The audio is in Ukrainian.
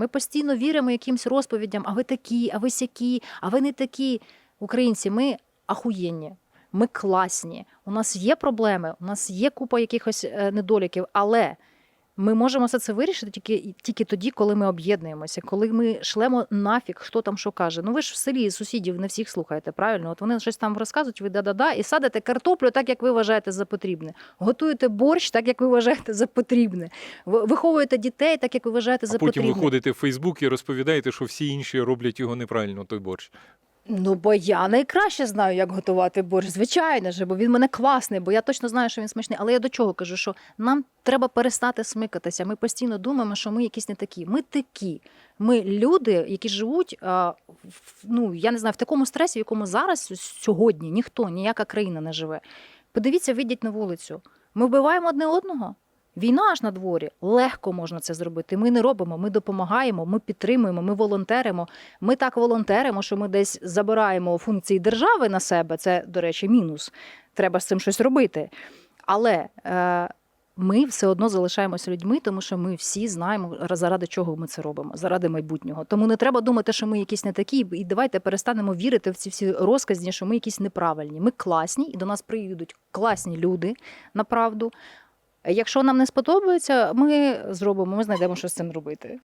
Ми постійно віримо якимсь розповідям, а ви такі, а ви сякі, а ви не такі. Українці, ми ахуєнні, ми класні. У нас є проблеми, у нас є купа якихось е, недоліків, але ми можемо все це вирішити тільки, тільки тоді, коли ми об'єднуємося, коли ми шлемо нафіг, хто там що каже. Ну ви ж в селі сусідів не всіх слухаєте, правильно? От вони щось там розказують, ви да-да-да, і садите картоплю так, як ви вважаєте за потрібне. Готуєте борщ так, як ви вважаєте за потрібне. Ви- Виховуєте дітей так, як ви вважаєте за А потім потрібне. виходите в Фейсбук і розповідаєте, що всі інші роблять його неправильно, той борщ. Ну, бо я найкраще знаю, як готувати борщ, звичайно ж, бо він мене класний, бо я точно знаю, що він смачний. Але я до чого кажу, що нам треба перестати смикатися. Ми постійно думаємо, що ми якісь не такі. Ми такі. Ми люди, які живуть, а, в- ну я не знаю, в такому стресі, в якому зараз сьогодні ніхто, ніяка країна не живе. Подивіться, вийдіть на вулицю. Ми вбиваємо одне одного. Війна ж на дворі. Легко можна це зробити. Ми не робимо, ми допомагаємо, ми підтримуємо, ми волонтеримо. Ми так волонтеримо, що ми десь забираємо функції держави на себе. Це, до речі, мінус. Треба з цим щось робити. Але е, ми все одно залишаємося людьми, тому що ми всі знаємо, заради чого ми це робимо, заради майбутнього. Тому не треба думати, що ми якісь не такі, і давайте перестанемо вірити в ці всі розказні, що ми якісь неправильні. Ми класні, і до нас приїдуть класні люди на правду. Якщо нам не сподобається, ми зробимо, ми знайдемо, що з цим робити.